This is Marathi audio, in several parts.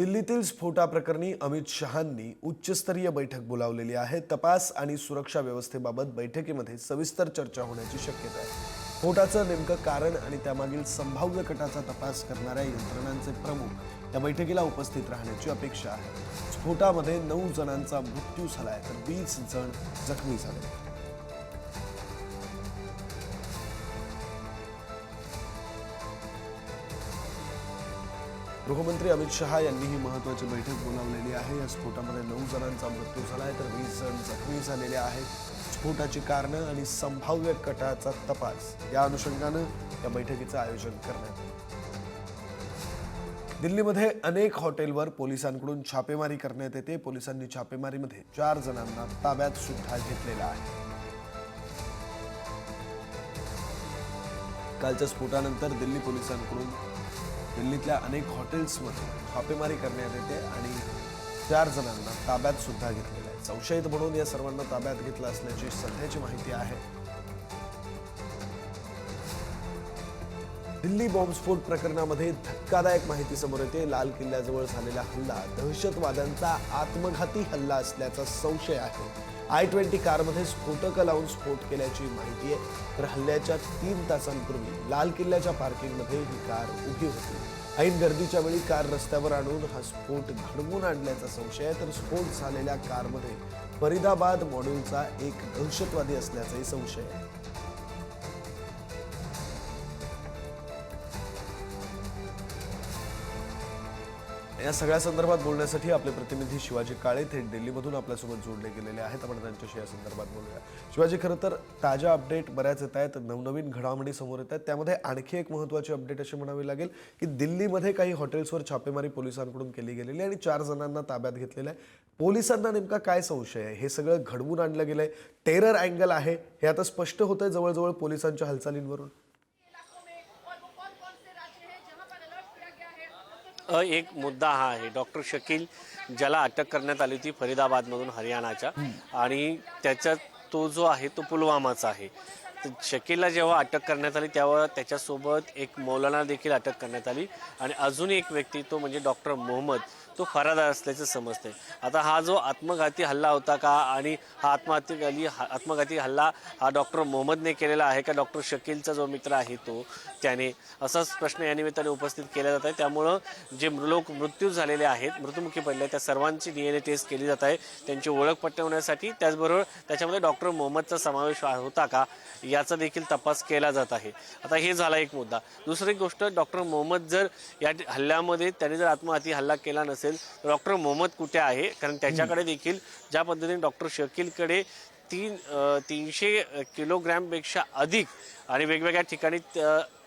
दिल्लीतील स्फोटाप्रकरणी अमित शहांनी उच्चस्तरीय बैठक बोलावलेली आहे. तपास आणि सुरक्षा व्यवस्थेबाबत बैठकीमध्ये सविस्तर चर्चा होण्याची शक्यता आहे. स्फोटाचं नेमकं कारण आणि त्यामागील संभाव्य कटाचा तपास करणाऱ्या यंत्रणांचे प्रमुख या बैठकीला उपस्थित राहण्याची अपेक्षा आहे. स्फोटामध्ये नऊ जणांचा मृत्यू झालाय तर वीस जण जखमी झाले. गृहमंत्री अमित शहा यांनी ही महत्वाची बैठक बोलावलेली आहे. या स्फोटामध्ये नऊ जणांचा मृत्यू झाला आहे तर वीस जण जखमी झालेले आहेत. स्फोटाची कारणं आणि संभाव्य कटाचा तपास या अनुषंगानं या बैठकीचं आयोजन करण्यात आलं. दिल्लीमध्ये अनेक हॉटेलवर पोलिसांकडून छापेमारी करण्यात येते. पोलिसांनी छापेमारीमध्ये चार जणांना ताब्यात सुद्धा घेतलेला आहे. कालच्या स्फोटानंतर दिल्ली पोलिसांकडून दिल्लीतल्या अनेक हॉटेल्समध्ये छापेमारी करण्यात येते आणि चार जणांना ताब्यात सुद्धा घेतलेलं आहे. संशयित म्हणून या सर्वांना ताब्यात घेतलं असल्याची सध्याची माहिती आहे. दिल्ली बॉम्बस्फोट प्रकरणामध्ये धक्कादायक माहिती समोर येते. लाल किल्ल्याजवळ झालेला हल्ला दहशतवाद्यांचा आत्मघाती हल्ला असल्याचा संशय आहे. आय ट्वेंटी कारमध्ये स्फोटकं लावून स्फोट केल्याची माहिती आहे. तर हल्ल्याच्या तीन तासांपूर्वी लाल किल्ल्याच्या पार्किंगमध्ये ही कार उभी होती. ऐन गर्दीच्या वेळी कार रस्त्यावर आणून हा स्फोट घडवून आणल्याचा संशय आहे. तर स्फोट झालेल्या कारमध्ये फरीदाबाद मॉड्यूलचा एक दहशतवादी असल्याचाही संशय आहे. या सगळ्या संदर्भात बोलण्यासाठी आपले प्रतिनिधी शिवाजी काळे थेट दिल्लीमधून आपल्यासोबत जोडले गेलेले आहेत. आपण त्यांच्याशी या संदर्भात बोलूया. शिवाजी खरं तर ताज्या अपडेट बऱ्याच येत आहेत. नवनवीन घडामोडी समोर येत आहेत. त्यामध्ये आणखी एक महत्त्वाची अपडेट अशी म्हणावी लागेल की दिल्लीमध्ये काही हॉटेल्सवर छापेमारी पोलिसांकडून केली गेलेली आहे आणि चार जणांना ताब्यात घेतलेलं आहे. पोलिसांना नेमका काय संशय आहे? हे सगळं घडवून आणलं गेलंय. टेरर अँगल आहे. हे आता स्पष्ट होतं आहे जवळजवळ पोलिसांच्या हालचालींवरून इलाकों में और वो कौन कौन से राज्य हैं जहां पर अलर्ट किया गया है अ, एक मुद्दा हा आहे. डॉक्टर शकील ज्याला अटक करण्यात आली होती फरीदाबादमधून हरियाणाच्या आणि त्याचा तो जो आहे तो पुलवामाचा आहे. शकीलला जेव्हा अटक करण्यात आली तेव्हा त्याच्यासोबत एक मौलाना देखील अटक करण्यात आली आणि अजून एक व्यक्ती तो म्हणजे डॉक्टर मोहम्मद तो फरादार असल्याचं समजते आता हा जो आत्मघाती हल्ला होता का आणि हा आत्महत्या आत्मघाती हल्ला हा डॉक्टर मोहम्मदने केलेला आहे का डॉक्टर शकीलचा जो मित्र आहे तो त्याने? असाच प्रश्न या निमित्ताने उपस्थित केला जात आहे. त्यामुळं जे मृ- लोक मृत्यू झालेले आहेत मृत्युमुखी पडले त्या सर्वांची डी एन ए टेस्ट केली जात आहे. त्यांची ओळख पटवण्यासाठी त्याचबरोबर त्याच्यामध्ये डॉक्टर मोहम्मदचा समावेश होता का याचा देखील तपास केला जात आहे. आता हे झाला एक मुद्दा. दुसरी गोष्ट डॉक्टर मोहम्मद जर या हल्ल्यामध्ये त्याने जर आत्महत्या हल्ला केला नसेल असेल. डॉक्टर मोहम्मद कुठे आहे? कारण त्याच्याकडे देखील ज्या पद्धतीने डॉक्टर शकीलकडे तीन तीनशे किलोग्रॅमपेक्षा अधिक आणि वेगवेगळ्या ठिकाणी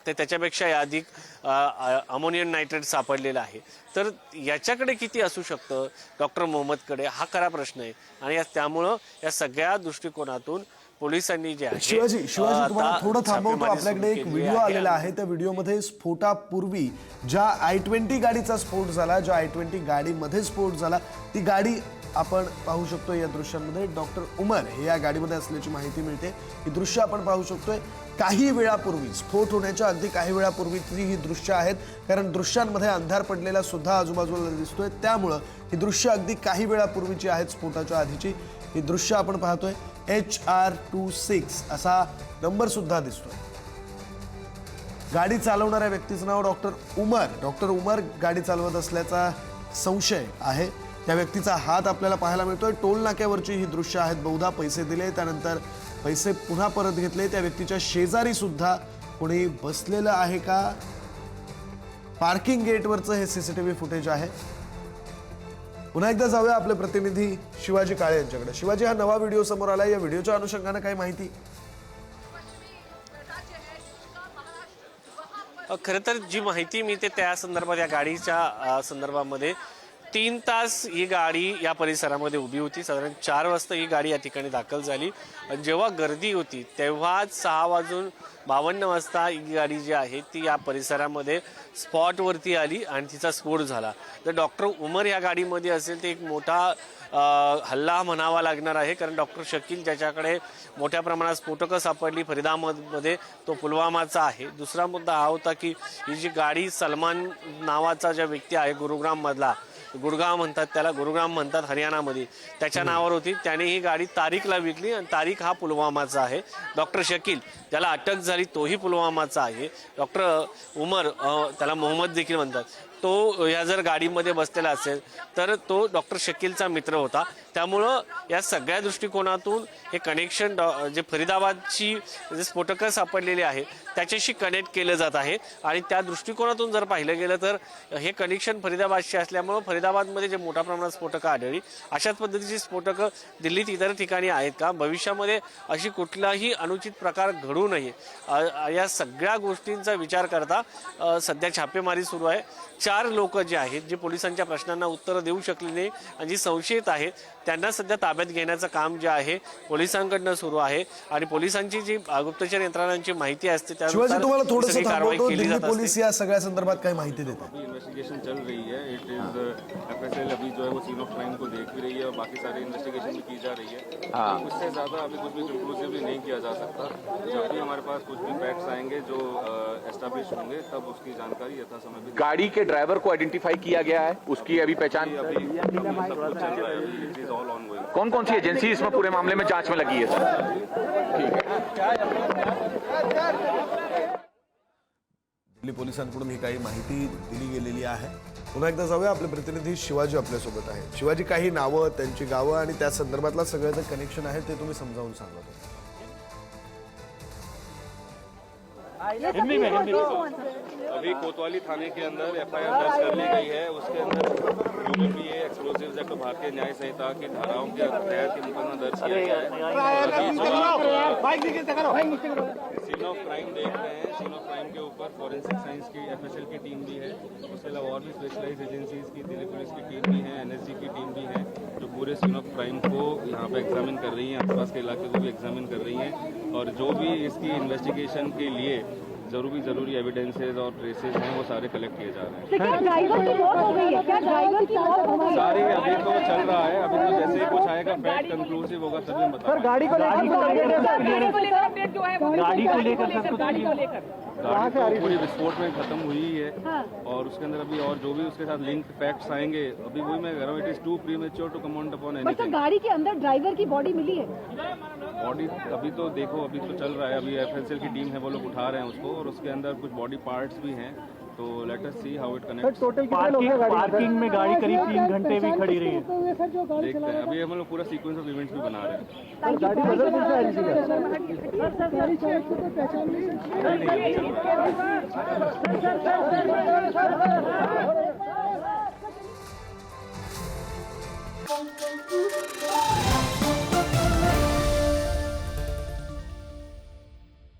ते त्याच्यापेक्षा अधिक अमोनियम नायट्रेट सापडलेलं आहे. तर याच्याकडे किती असू शकतं डॉक्टर मोहम्मदकडे? हा खरा प्रश्न आहे. आणि या- त्यामुळं या सगळ्या दृष्टिकोनातून पोलिसांनी जे आहे शिवाजी शिवाजी तुम्हाला थोडं थांबवतो. आपल्याकडे एक व्हिडिओ आलेला आहे. त्या व्हिडिओमध्ये स्फोटापूर्वी ज्या आय ट्वेंटी गाडीचा स्फोट झाला ज्या आय ट्वेंटी गाडीमध्ये स्फोट झाला ती गाडी आपण पाहू शकतो या दृश्यांमध्ये. डॉक्टर उमर हे या गाडीमध्ये असल्याची माहिती मिळते. ही दृश्य आपण पाहू शकतोय. काही वेळापूर्वी स्फोट होण्याच्या अगदी काही वेळापूर्वीची ही दृश्य आहेत. कारण दृश्यांमध्ये अंधार पडलेला सुद्धा आजूबाजूला दिसतोय. त्यामुळं ही दृश्य अगदी काही वेळापूर्वीची आहेत स्फोटाच्या आधीची. ही दृश्य आपण पाहतोय. एच आर टू सिक्स असा नंबर सुद्धा दिसतोय. गाडी चालवणाऱ्या व्यक्तीचं नाव डॉक्टर उमर. डॉक्टर उमर गाडी चालवत असल्याचा संशय आहे. त्या व्यक्तीचा हात आपल्याला पाहायला मिळतोय. टोल नाक्यावरची ही दृश्य आहेत. बहुधा पैसे दिले त्यानंतर पैसे पुन्हा परत घेतले. त्या व्यक्तीच्या शेजारी सुद्धा कोणी बसलेलं आहे का? पार्किंग गेटवरचं हे सीसीटीव्ही फुटेज आहे. पुन्हा एकदा जाऊया आपले प्रतिनिधी शिवाजी काळे यांच्याकडे. शिवाजी हा नवा व्हिडिओ समोर आला या व्हिडिओच्या अनुषंगाने काही माहिती? खरं तर जी माहिती मी ते त्या संदर्भात या गाडीच्या संदर्भामध्ये तीन तास ही गाडी या परिसरामध्ये उभी होती. साधारण चार वाजता ही गाडी या ठिकाणी दाखल झाली. आणि जेव्हा गर्दी होती तेव्हाच सहा वाजून बावन्न वाजता ही गाडी जी आहे ती या परिसरामध्ये स्पॉटवरती आली आणि तिचा स्फोट झाला. तर डॉक्टर उमर या गाडीमध्ये असेल तर एक मोठा हल्ला म्हणावा लागणार आहे. कारण डॉक्टर शकील ज्याच्याकडे मोठ्या प्रमाणात स्फोटकं सापडली फरीदाबादमध्ये तो पुलवामाचा आहे. दुसरा मुद्दा हा होता की ही जी गाडी सलमान नावाचा ज्या व्यक्ती आहे गुरुग्राममधला गुडगाव म्हणतात त्याला गुरुग्राम म्हणतात हरियाणामध्ये. त्याच्या नावावर होती. त्याने ही गाडी तारीखला विकली आणि तारीख हा पुलवामाचा आहे. डॉक्टर शकील ज्याला अटक झाली तोही पुलवामाचा आहे. डॉक्टर उमर त्याला मोहम्मद देखील म्हणतात. तो या जर गाडीमध्ये बसलेला असेल तर तो डॉक्टर शकीलचा मित्र होता. त्यामुळं या सगळ्या दृष्टिकोनातून हे कनेक्शन डॉ जे फरीदाबादची जे स्फोटकं सापडलेली आहे त्याच्याशी कनेक्ट केलं जात आहे. आणि त्या दृष्टिकोनातून जर पाहिलं गेलं तर हे कनेक्शन फरीदाबादशी असल्यामुळं फरीदाबादमध्ये जे मोठ्या प्रमाणात स्फोटकं आढळली अशाच पद्धतीची स्फोटकं दिल्लीत इतर ठिकाणी आहेत का? भविष्यामध्ये अशी कुठलाही अनुचित प्रकार घडू नये. या सगळ्या गोष्टींचा विचार करता सध्या छापेमारी सुरू आहे. चार लोक जे आहेत जे पोलिसांच्या प्रश्नांना उत्तरं देऊ शकले नाही आणि जी संशयित आहेत त्यांना सध्या ताब्यात घेण्याचं काम जे आहे पोलिसांकडनं सुरू आहे आणि पोलिसांची जी गुप्तचर यंत्रणांची माहिती असते त्यानुसार तुम्हाला ही थोडंसं कारवाई केली दिल्ली पोलीस या सगळ्या संदर्भात काही माहिती देतात. इन्वेस्टिगेशन चल रही है. इट इज़ एफएसएल अभी जो है वो सीन ऑफ़ क्राइम को देख भी रही है और बाकी सारी इन्वेस्टिगेशन भी की जा रही है। तो उससे ज़्यादा अभी कुछ भी कंक्लूसिवली नहीं किया जा सकता। जब भी हमारे पास कुछ भी फैक्ट्स आएँगे जो एस्टेब्लिश होंगे तब उसकी जानकारी यथा समय भी गाड़ी के ड्राइवर को आइडेंटिफाई किया गया है उसकी अभी पहचान। अभी कौन कौन सी एजेंसी इसमें पूरे मामले में जांच में लगी है सर? दिल्ली पोलिसांकडून ही काही माहिती दिली गेलेली आहे. पुन्हा एकदा जाऊया आपले प्रतिनिधी शिवाजी आपल्यासोबत आहेत. शिवाजी काही नावं त्यांची गावं आणि त्या संदर्भातलं सगळं जे कनेक्शन आहे ते तुम्ही समजावून सांगा अभी कोतवाली थाने के अंदर एफआईआर दर्ज कर ली गई है. उसके अंदर यूपीए एक्सप्लोजिव एक्ट भारतीय न्याय संहिता की धाराओं के तहत ये मुकदमा दर्ज किया गया सीन ऑफ़ क्राइम देख रहे हैं। सीन ऑफ़ क्राइम के ऊपर फॉरेंसिक साइंस की एफएसएल की टीम भी है। उसके अलावा और भी स्पेशलाइज एजेंसीज की, दिल्ली पुलिस की टीम भी है एनएसजी की टीम भी है, जो पूरे सीन ऑफ़ क्राइम को यहाँ पे एग्जामिन कर रही हैं, आसपास के इलाके को भी एग्जामिन कर रही है। और जो भी इसकी इन्वेस्टिगेशन के लिए ज़रूरी ज़रूरी एविडेंसेज और ट्रेसेज हैं वो सारे कलेक्ट किए जा रहे हैं। क्या ड्राइवर की मौत हो गई है क्या? ड्राइवर की मौत हो गई है? सारी अभी तो चल रहा है अभी तो जैसे ही कुछ आएगा फैक्ट कंक्लूसिव होगा तभी बता गाड़ी को गाड़ी गाड़ी को लेकर अपडेट जो है वो गाड़ी को लेकर गाड़ी को लेकर। गाड़ी पूरी विस्फोट में खत्म हुई है और उसके अंदर अभी और जो भी उसके साथ लिंक फैक्ट्स आएँगे अभी वही मैं कह रहा हूँ it is too premature to comment upon sir गाड़ी के अंदर ड्राइवर की बॉडी मिली है। बॉडी अभी तो देखो अभी तो चल रहा है अभी एफएसएल की टीम है वो लोग उठा रहे हैं उसको और उसके अंदर कुछ बॉडी पार्ट्स भी हैं तो let us see how it connects parking parking में गाड़ी करीब तीन घंटे भी खड़ी रही है देखते हैं अभी हम लोग पूरा सीक्वेंस ऑफ़ इवेंट्स भी बना रहे हैं you.